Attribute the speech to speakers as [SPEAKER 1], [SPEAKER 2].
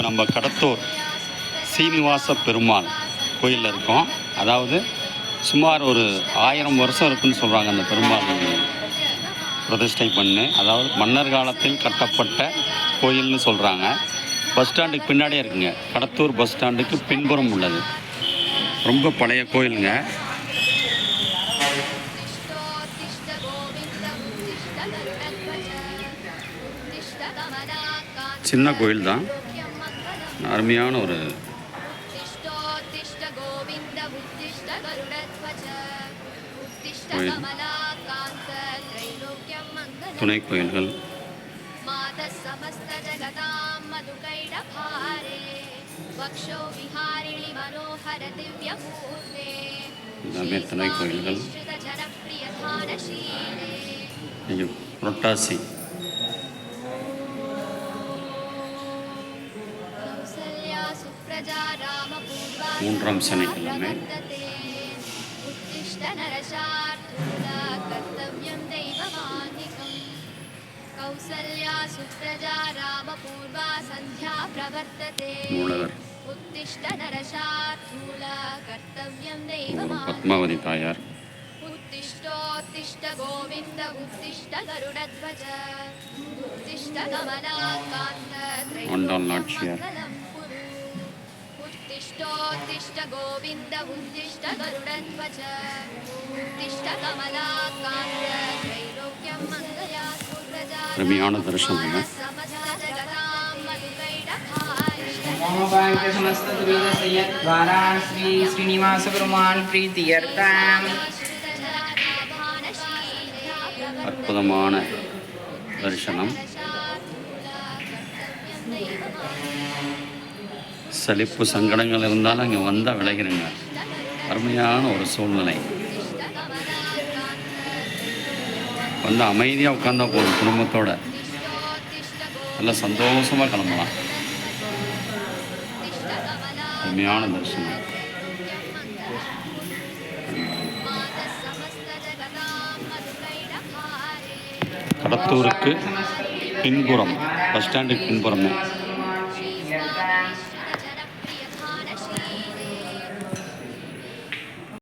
[SPEAKER 1] இப்போ நம்ம கடத்தூர் சீனிவாச பெருமாள் கோயிலில் இருக்கோம். அதாவது சுமார் ஒரு ஆயிரம் வருஷம் இருக்குன்னு சொல்கிறாங்க அந்த பெருமாள் பிரதிஷ்டை பண்ணு. அதாவது மன்னர் காலத்தில் கட்டப்பட்ட கோயில்னு சொல்கிறாங்க பஸ் ஸ்டாண்டுக்கு பின்னாடியே இருக்குங்க. கடத்தூர் பஸ் ஸ்டாண்டுக்கு பின்புறம் உள்ளது. ரொம்ப பழைய கோயிலுங்க. சின்ன கோயில் தான் அருமையான ஒரு
[SPEAKER 2] கோயில்.
[SPEAKER 1] துணை கோயில்கள். எல்லாமே துணை கோயில்கள். புரட்டாசி மூன்றாம் சனிக்கிழமை
[SPEAKER 2] கௌசல்யா சுப்ரஜா ராமபூர்வா
[SPEAKER 1] சந்தியா
[SPEAKER 2] பிரவர்த்ததே உத்திஷ்ட நரசார்த்தூல
[SPEAKER 1] கர்த்தவியம்
[SPEAKER 2] தெய்வமா
[SPEAKER 1] பத்மாவதி தாயார்.
[SPEAKER 2] உத்திஷ்டோத்திஷ்ட கோவிந்த உத்திஷ்ட கருடத்வஜ உத்திஷ்ட கமலாகாந்த
[SPEAKER 1] ஆண்டாள்
[SPEAKER 2] मङ्गलं कुरु उत्तिष्ठोत्तिष्ठ गोविन्द उत्तिष्ठ गरुडध्वज उत्तिष्ठ कमलाकान्त त्रैलोक्यं मङ्गया सुप्रजा
[SPEAKER 1] அருமையான தரிசனங்க
[SPEAKER 2] समस्तजगतां मधुकैटभारे
[SPEAKER 3] महोपाङ्क समस्त द्वारा श्री श्रीनिवास பெருமாள் பிரீத்தியர்த்தம்
[SPEAKER 1] அற்புதமான தரிசனம் சலிப்பு சங்கடங்கள் இருந்தாலும் அங்கே வந்தால் விளைகிறேங்க அருமையான ஒரு சூழ்நிலை. வந்து அமைதியாக உட்காந்தா போதும் குடும்பத்தோட. நல்லா சந்தோஷமாக கிளம்பலாம். அருமையான தரிசனம். கடத்தூருக்கு பின்புறம் பஸ் ஸ்டாண்டுக்கு பின்புறமே.